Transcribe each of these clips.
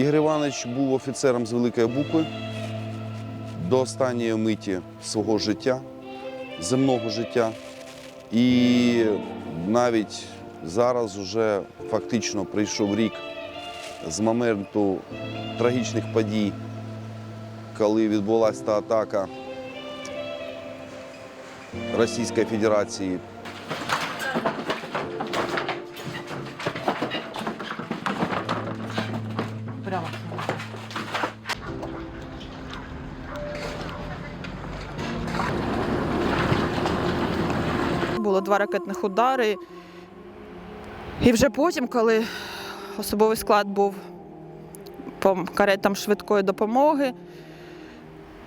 Ігор Іванович був офіцером з великої букви до останньої миті свого життя, земного життя. І навіть зараз вже фактично прийшов рік з моменту трагічних подій, коли відбулася та атака Російської Федерації два ракетних удари. І вже потім, коли особовий склад був по каретам швидкої допомоги,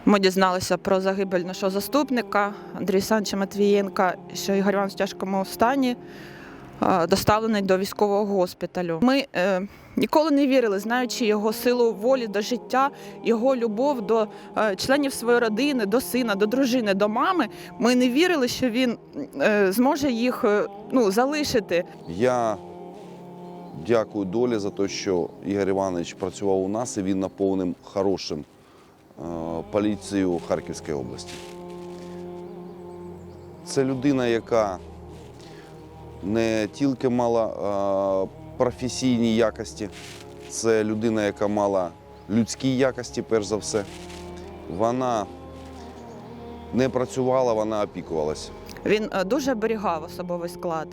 ми дізналися про загибель нашого заступника Андрія Санча Матвієнка, що Ігор Іванович в тяжкому стані доставлений до військового госпіталю. Ми е, ніколи не вірили, знаючи його силу волі до життя, його любов до е, членів своєї родини, до сина, до дружини, до мами. Ми не вірили, що він е, зможе їх е, ну, залишити. Я дякую долі за те, що Ігор Іванович працював у нас і він наповнив хорошим е, поліцією Харківської області. Це людина, яка не тільки мала е, професійні якості, це людина, яка мала людські якості, перш за все. Вона не працювала, вона опікувалася. Він е, дуже оберігав особовий склад.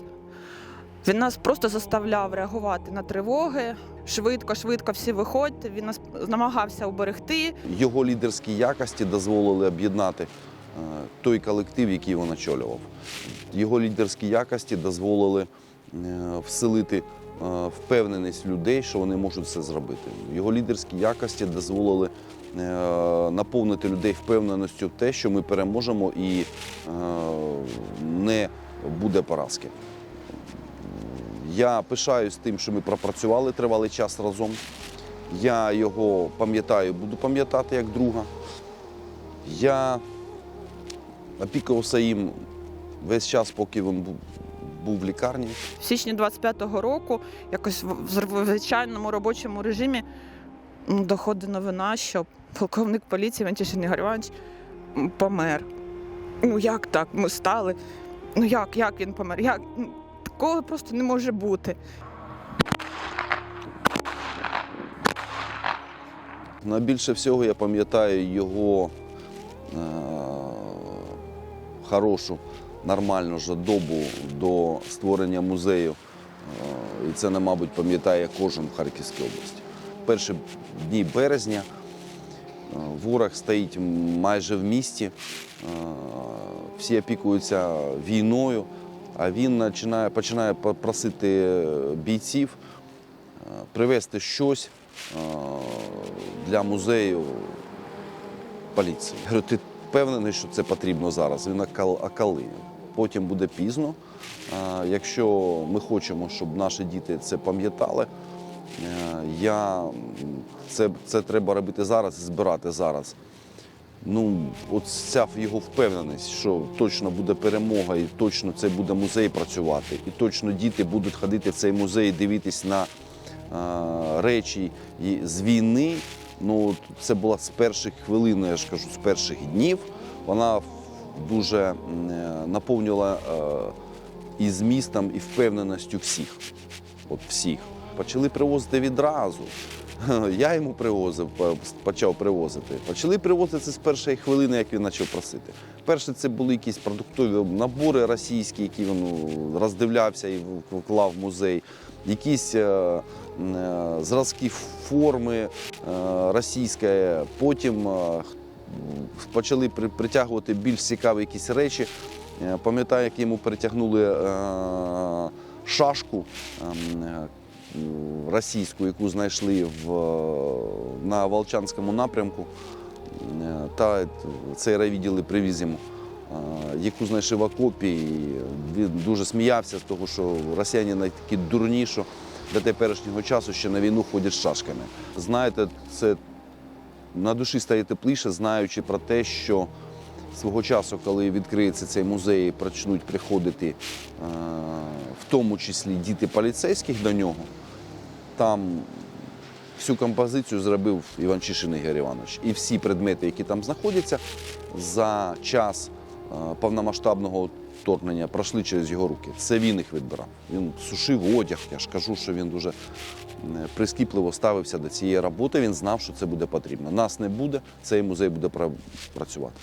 Він нас просто заставляв реагувати на тривоги. Швидко, швидко всі виходьте. Він нас намагався уберегти. Його лідерські якості дозволили об'єднати той колектив, який він очолював. Його лідерські якості дозволили е, вселити е, впевненість людей, що вони можуть це зробити. Його лідерські якості дозволили е, наповнити людей впевненістю в те, що ми переможемо і е, не буде поразки. Я пишаюсь тим, що ми пропрацювали тривалий час разом. Я його пам'ятаю, буду пам'ятати як друга. Я опікувався їм весь час, поки він був, був в лікарні. В січні 25-го року, якось в звичайному робочому режимі, доходить новина, що полковник поліції Вантішин Ігор Іванович помер. Ну як так? Ми стали. Ну як, як він помер? Як? Ну, Такого просто не може бути. Найбільше всього я пам'ятаю його е, хорошу, нормальну жадобу до створення музею. Е, і це, мабуть, пам'ятає кожен в Харківській області. Перші дні березня е, ворог стоїть майже в місті, е, всі опікуються війною, а він починає, починає просити бійців привезти щось для музею поліції. Я говорю, ти впевнений, що це потрібно зараз? Він «А коли? Потім буде пізно. Якщо ми хочемо, щоб наші діти це пам'ятали, е, я, це, це треба робити зараз і збирати зараз. Ну, от ця його впевненість, що точно буде перемога, і точно це буде музей працювати, і точно діти будуть ходити в цей музей дивитись на речі з війни. Ну, це була з перших хвилин, я ж кажу, з перших днів. Вона дуже е, наповнювала е, і змістом, і впевненістю всіх. От всіх. Почали привозити відразу. Я йому привозив, почав привозити. Почали привозити з першої хвилини, як він почав просити. Перше, це були якісь продуктові набори російські, які він ну, роздивлявся і вклав в музей. Якісь е, зразки форми е, російської. Потім е, почали притягувати більш цікаві якісь речі. Е, Пам'ятаю, як йому притягнули е, шашку ем, е, російську, яку знайшли на Волчанському напрямку. Та цей райвідділ і привіз йому, яку знайшли в окопі. Він дуже сміявся з того, що росіяни такі дурні, що до теперішнього часу ще на війну ходять з шашками. Знаєте, це на душі стає тепліше, знаючи про те, що свого часу, коли відкриється цей музей, і почнуть приходити, е, в тому числі діти поліцейських до нього, там Всю композицію зробив Іванчишин Ігор Іванович. І всі предмети, які там знаходяться, за час е, повномасштабного вторгнення пройшли через його руки. Це він їх відбирав. Він сушив одяг. Я ж кажу, що він дуже е, прискіпливо ставився до цієї роботи. Він знав, що це буде потрібно. Нас не буде, цей музей буде працювати.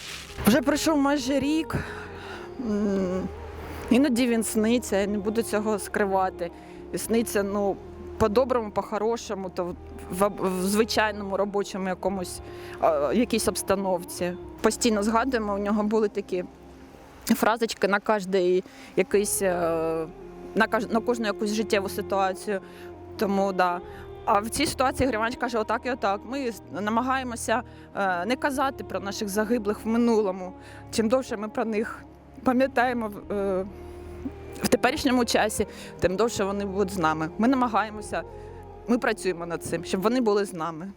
Вже пройшов майже рік. Іноді він сниться, я не буду цього скривати. Сниться, ну, по-доброму, по-хорошому, то в, в звичайному робочому якомусь якійсь обстановці. Постійно згадуємо, у нього були такі фразочки на кожний якийсь, е, на, кож- на кожну якусь життєву ситуацію. Тому да. А в цій ситуації Григорій каже: отак і отак. Ми намагаємося е, не казати про наших загиблих в минулому. Чим довше ми про них пам'ятаємо е, в теперішньому часі, тим довше вони будуть з нами. Ми намагаємося, ми працюємо над цим, щоб вони були з нами.